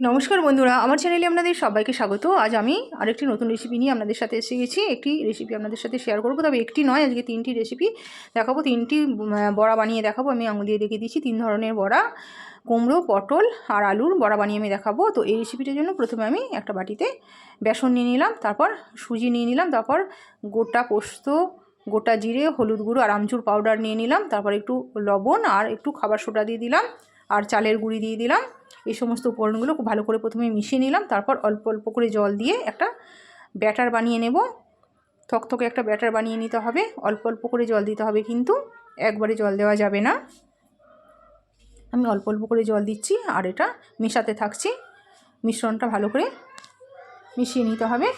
নমস্কার বন্ধুরা, আমার চ্যানেলে আপনাদের সবাইকে স্বাগত। আজ আমি আরেকটি নতুন রেসিপি নিয়ে আপনাদের সাথে এসে গেছি। একটি রেসিপি আপনাদের সাথে শেয়ার করব, তবে একটি নয়, আজকে তিনটি রেসিপি দেখাবো। তিনটি বড়া বানিয়ে দেখাবো। আমি আঙুল দিয়ে দেখিয়ে দিচ্ছি। তিন ধরনের বড়া, কুমড়ো, পটল আর আলুর বড়া বানিয়ে আমি দেখাবো। তো এই রেসিপিটার জন্য প্রথমে আমি একটা বাটিতে বেসন নিয়ে নিলাম, তারপর সুজি নিয়ে নিলাম, তারপর গোটা পোস্ত, গোটা জিরে, হলুদ গুঁড়ো আর আমচুর পাউডার নিয়ে নিলাম, তারপর একটু লবণ আর একটু খাবার সোডা দিয়ে দিলাম, আর চালের গুঁড়ি দিয়ে দিলাম। এই সমস্ত উপকরণগুলো খুব ভালো করে প্রথমে মিশিয়ে নিলাম, তারপর অল্প অল্প করে জল দিয়ে একটা ব্যাটার বানিয়ে নেব। থকথকে একটা ব্যাটার বানিয়ে নিতে হবে, অল্প অল্প করে জল দিতে হবে কিন্তু একবারে জল দেওয়া যাবে না। আমি অল্প অল্প করে জল দিচ্ছি আর এটা মেশাতে থাকছি, মিশ্রণটা ভালো করে মিশিয়ে নিতে হবে।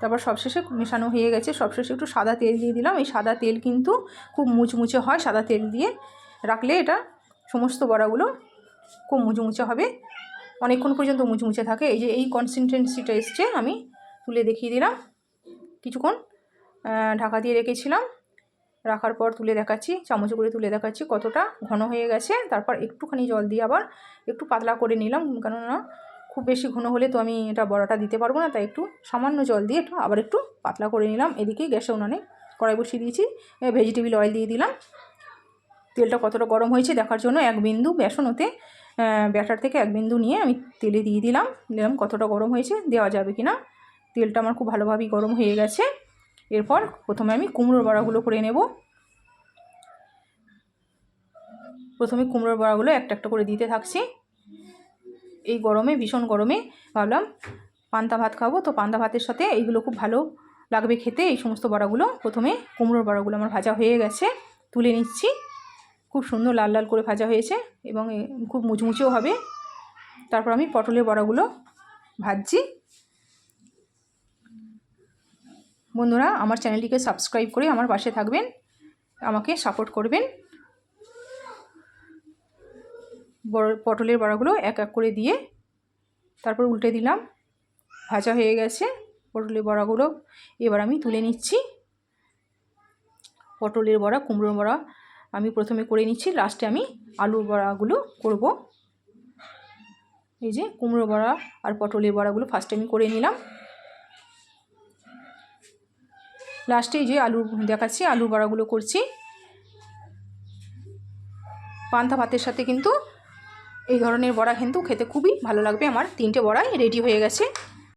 তারপর সবশেষে মেশানো হয়ে গেছে, সবশেষে একটু সাদা তেল দিয়ে দিলাম, এই সাদা তেল কিন্তু খুব মুচমুচে হয়, সাদা তেল দিয়ে রাখলে এটা সমস্ত বড়াগুলো খুব মুচমুচে হবে। অনেকক্ষণ পর্যন্ত মুচমুচে থাকে। এই যে এই কনসিস্টেন্সিটা এসছে, আমি তুলে দেখিয়ে দিলাম। কিছুক্ষণ ঢাকা দিয়ে রেখেছিলাম। রাখার পর তুলে দেখাচ্ছি, চামচ করে তুলে দেখাচ্ছি কতটা ঘন হয়ে গেছে। তারপর একটুখানি জল দিয়ে আবার একটু পাতলা করে নিলাম, কেননা খুব বেশি ঘন হলে তো আমি এটা বড়াটা দিতে পারব না, তাই একটু সামান্য জল দিয়ে একটু আবার একটু পাতলা করে নিলাম। এদিকে গ্যাসে উনানে কড়াই বসিয়ে দিয়েছি ভেজিটেবিল অয়েল দিয়ে দিলাম। তেলটা কতটা গরম হয়েছে দেখার জন্য এক বিন্দু বেসন ওতে ব্যাটার থেকে এক বিন্দু নিয়ে আমি তেলে দিয়ে দিলাম। দিলাম কতটা গরম হয়েছে, দেওয়া যাবে কি না তেলটা আমার খুব ভালোভাবেই গরম হয়ে গেছে। এরপর প্রথমে আমি কুমড়োর বড়াগুলো করে নেব। প্রথমে কুমড়োর বড়াগুলো একটা একটা করে দিতে থাকছি। এই গরমে, ভীষণ গরমে ভাবলাম পান্তা ভাত খাব। তো পান্তা ভাতের সাথে এইগুলো খুব ভালো লাগবে খেতে। এই সমস্ত বড়াগুলো প্রথমে কুমড়োর বড়াগুলো আমার ভাজা হয়ে গেছে। তুলে নিচ্ছি। খুব সুন্দর লাল লাল করে ভাজা হয়েছে এবং খুব মুচমুচেও হবে। তারপর আমি পটলের বড়াগুলো ভাজছি। বন্ধুরা, আমার চ্যানেলটিকে সাবস্ক্রাইব করে আমার পাশে থাকবেন, আমাকে সাপোর্ট করবেন। বড়, পটলের বড়াগুলো এক এক করে দিয়ে তারপর উল্টে দিলাম। ভাজা হয়ে গেছে, পটলের বড়াগুলো এবার আমি তুলে নিচ্ছি। পটলের বড়া, কুমড়োর বড়া আমি প্রথমে করে নিচ্ছি লাস্টে আমি আলুর বড়াগুলো করব। এই যে কুমড়ো বড়া আর পটলের বড়াগুলো ফার্স্টে আমি করে নিলাম। লাস্টে এই যে আলু দেখাচ্ছি আলুর বড়াগুলো করছি। পান্তা ভাতের সাথে কিন্তু এই ধরনের বড়া কিন্তু খেতে খুবই ভালো লাগবে। আমার তিনটে বড়াই রেডি হয়ে গেছে।